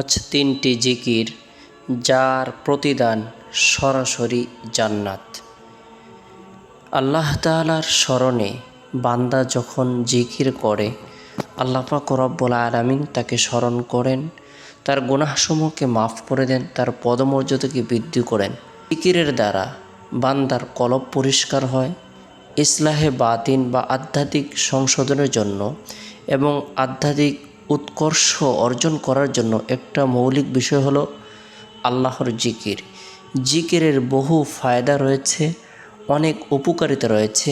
সহজ তিনটি জিকির, যার প্রতিদান সরাসরি জান্নাত। আল্লাহ তাআলার স্মরণে বান্দা যখন জিকির করে, আল্লাহ পাক রব্বুল আলামিন তাকে স্মরণ করেন, তার গুনাহসমূহকে মাফ করে দেন, তার পদমর্যাদাকে বৃদ্ধি করেন। জিকিরের দ্বারা বান্দার কলব পরিষ্কার হয়, ইসলাহে বাতিন বা আধ্যাত্মিক সংশোধনের জন্য এবং আধ্যাত্মিক উৎকর্ষ অর্জন করার জন্য একটা মৌলিক বিষয় হলো আল্লাহর জিকির। জিকিরের বহু ফায়দা রয়েছে, অনেক উপকারিতা রয়েছে।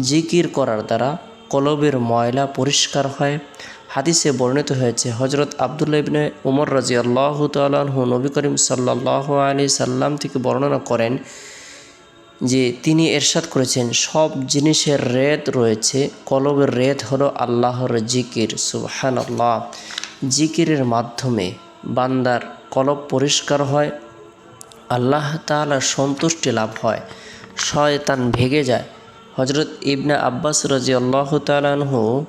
জিকির করার দ্বারা কলবের ময়লা পরিষ্কার হয়। হাদিসে বর্ণিত হয়েছে হজরত আবদুল্লা ইবনে উমর রাজি আল্লাহ তালহু নবী করিম সাল্লাহ আলী সাল্লাম থেকে বর্ণনা করেন যে তিনি এরশাদ করেছেন, সব জিনিসের রেত রয়েছে। কলবের রেত হলো আল্লাহর জিকির সুবহান আল্লাহ জিকিরের মাধ্যমে বান্দার কলব পরিষ্কার হয়, আল্লাহ তাআলার সন্তুষ্টি লাভ হয়, শয়তান ভেগে যায়। হজরত ইবনা আব্বাস রাজি আল্লাহ তালানহু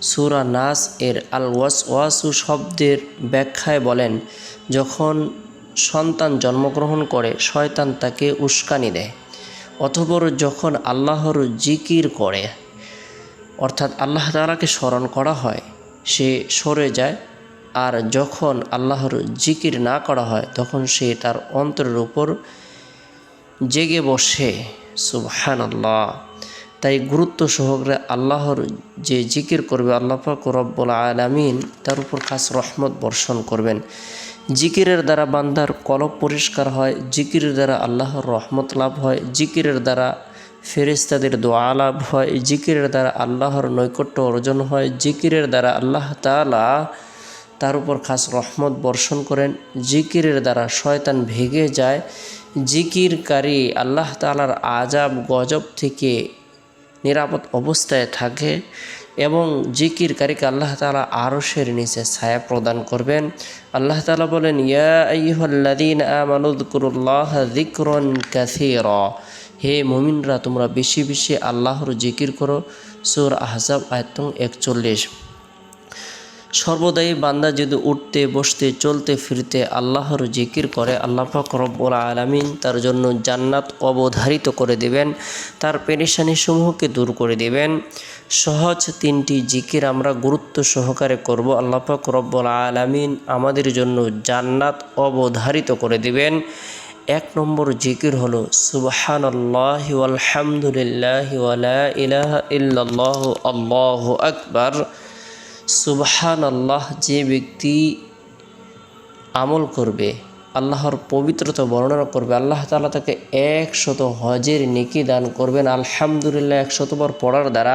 সুরা নাস এর আল ওয়াস ওয়াসু শব্দের ব্যাখ্যায় বলেন, যখন সন্তান জন্মগ্রহণ করে, শয়তান তাকে উস্কানি দেয়। অথবর যখন আল্লাহর জিকির করে, অর্থাৎ আল্লাহ তালাকে স্মরণ করা হয়, সে সরে যায়। আর যখন আল্লাহর জিকির না করা হয়, তখন সে তার অন্তরের উপর জেগে বসে। সুবহান আল্লাহ তাই গুরুত্ব সহকারে আল্লাহর যে জিকির করবে, আল্লাহ পাক রব্বুল আলামিন তার উপর খাস রহমত বর্ষণ করবেন। জিকিরের দ্বারা বান্দার কলব পরিষ্কার হয়, জিকিরের দ্বারা আল্লাহর রহমত লাভ হয়, জিকিরের দ্বারা ফেরেস্তাদের দোয়া লাভ হয়, জিকিরের দ্বারা আল্লাহর নৈকট্য অর্জন হয়, জিকিরের দ্বারা আল্লাহ তালা তার উপর খাস রহমত বর্ষণ করেন, জিকিরের দ্বারা শয়তান ভেগে যায়, জিকিরকারী আল্লাহ তালার আজাব গজব থেকে নিরাপদ অবস্থায় থাকে এবং জিকিরকারীকে আল্লাহ তালা আরশের নিচে ছায়া প্রদান করবেন। আল্লাহ তালা বলেন, ইয়া কাসীরা। হে মুমিনরা, তোমরা বেশি বেশি আল্লাহর জিকির করো। সুর আহজাব আয়তং একচল্লিশ। সর্বদাই বান্দা যদি উঠতে, বসতে, চলতে, ফিরতে আল্লাহর জিকির করে, আল্লাহ রব্বুল আলামিন তার জন্য জান্নাত অবধারিত করে দেবেন, তার সমূহকে দূর করে দেবেন। সহজ তিনটি জিকির আমরা গুরুত্ব সহকারে করব। আল্লাহ রব্বুল আলামিন আমাদের জন্য জান্নাত অবধারিত করে দেবেন। এক নম্বর জিকির হলো সুবহান আল্লাহ আলহামদুলিল্লাহ ইলাহা ইল্লাল্লাহ আল্লাহু আকবার। সুবহান আল্লাহ যে ব্যক্তি আমল করবে, আল্লাহর পবিত্রতা বর্ণনা করবে, আল্লাহ তালা তাকে একশত হজের নেকি দান করবেন। আলহামদুলিল্লাহ, একশতবার পড়ার দ্বারা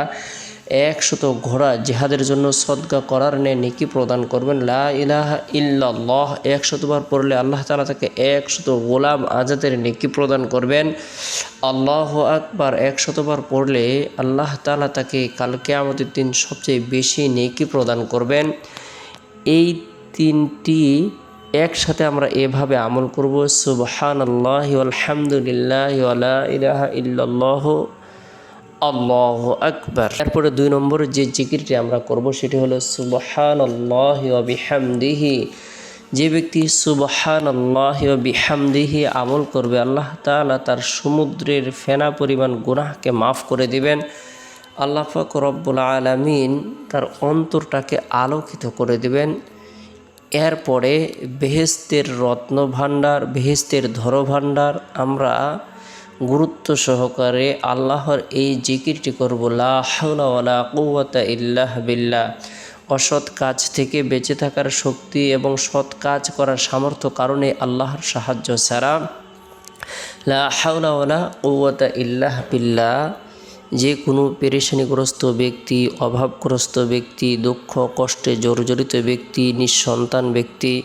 একশত ঘোড়া জেহাদের জন্য সদকা করার নে নেকি প্রদান করবেন। লা ইলাহা ইল্লাল্লাহ, একশতবার পড়লে আল্লাহ তালা তাকে একশত গোলাম আজাদের নেকি প্রদান করবেন। আল্লাহ আকবার, একশতবার পড়লে আল্লাহ তালা তাকে কালকে আমাদের দিন সবচেয়ে বেশি নেকি প্রদান করবেন। এই তিনটি একসাথে আমরা এভাবে আমল করব। সুবহান আল্লাহ আলহামদুলিল্লাহ ইলাহা ইল্লাল্লাহ আল্লাহ আকবার তারপরে দুই নম্বর যে জিকিরটি আমরা করব সেটি হলো সুবহান আল্লাহ বিহামদিহি। যে ব্যক্তি সুবহান আল্লাহ বিহামদিহি আমল করবে, আল্লাহ তালা তার সমুদ্রের ফেনা পরিমাণ গুনাহকে মাফ করে দিবেন। আল্লাহ পাক রব্বুল আলমিন তার অন্তরটাকে আলোকিত করে দিবেন। এরপরে বেহেস্তের রত্নভাণ্ডার বেহেস্তের ধরভাণ্ডার আমরা গুরুত্ব সহকারে আল্লাহর এই জিকিরটি করব, লা হাওলা ওয়ালা ইল্লাহ বিল্লাহ। অসৎ কাজ থেকে বেঁচে থাকার শক্তি এবং সৎ কাজ করার সামর্থ্য কারণে আল্লাহর সাহায্য ছাড়া লা হাওলা ওয়ালা ইল্লাহ বিল্লাহ। যে কোনো পেরেশানিগ্রস্ত ব্যক্তি, অভাবগ্রস্ত ব্যক্তি, দুঃখ, কষ্টে জর্জরিত ব্যক্তি, নিঃসন্তান ব্যক্তি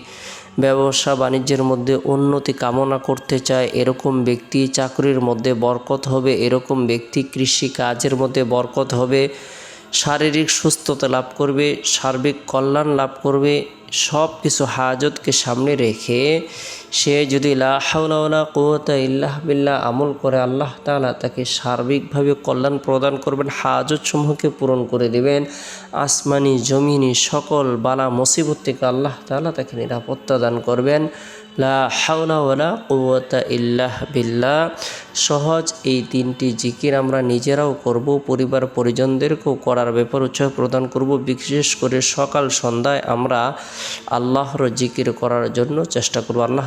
ব্যবসা বাণিজ্যের মধ্যে উন্নতি কামনা করতে চায়, এরকম ব্যক্তি চাকরির মধ্যে বরকত হবে, এরকম ব্যক্তি কৃষি কাজের মধ্যে বরকত হবে। শারীরিক সুস্থতা লাভ করবে, সার্বিক কল্যাণ লাভ করবে, সব কিছু হাজতকে সামনে রেখে সে যদি লা হাওলা ওয়ালা কুওয়াতা ইল্লাহ বিল্লাহ আমল করে, আল্লাহ তাআলা তাকে সার্বিকভাবে কল্যাণ প্রদান করবেন হাজত সমূহকে পূরণ করে দেবেন, আসমানি, জমিনি সকল বালা মুসিবত থেকে আল্লাহ তাআলা তাকে নিরাপত্তা দান করবেন। হাওলা ইল্লাহ বিল্লাহ। সহজ এই তিনটি জিকির আমরা নিজেরাও করব, পরিবার পরিজনদেরকেও করার ব্যাপার উৎসাহ প্রদান করব। বিশেষ করে সকাল সন্ধ্যায় আমরা আল্লাহর জিকির করার জন্য চেষ্টা করব। আল্লাহ